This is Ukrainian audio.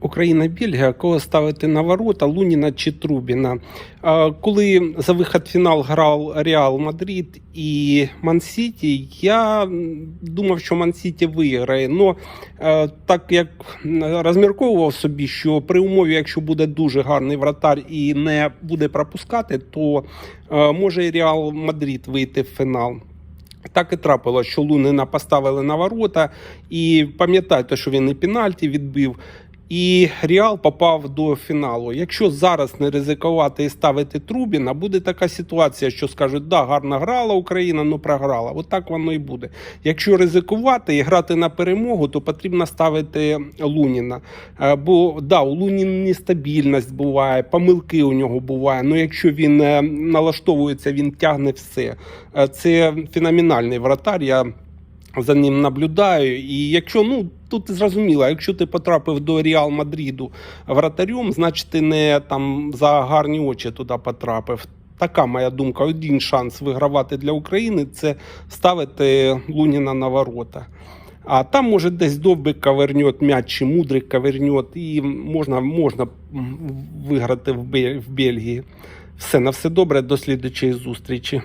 Україна Бельгія, кого ставити на ворота Луніна чи Трубіна. Коли за вихід в фінал грав Реал Мадрид і Ман-Сіті, я думав, що Ман-Сіті виграє. Но е, так як розмірковував собі, що при умові, якщо буде дуже гарний вратар і не буде пропускати, то е, може і Реал Мадрид вийти в фінал. Так і трапилось, що Лунина поставили на ворота, і пам'ятайте, що він і пенальті відбив. І Реал попав до фіналу. Якщо зараз не ризикувати і ставити Трубіна, буде така ситуація, що скажуть, да, гарно грала Україна, але програла. От так воно і буде. Якщо ризикувати і грати на перемогу, то потрібно ставити Луніна. Е, Бо да, у Луніна нестабільність буває, помилки у нього буває. Ну якщо він е, налаштовується, він тягне все. Е, Це феноменальний вратар. Я за ним наблюдаю. І якщо ну тут зрозуміло, якщо ти потрапив до Реал Мадріду вратарем, значить ти не там за гарні очі туди потрапив. Така моя думка. Один шанс вигравати для України це ставити Луніна на ворота. А там, може, десь довбик кавернет м'яч чи мудрик кавернет, і можна, можна виграти в Бельгії. Все, на все добре, до слідчої зустрічі.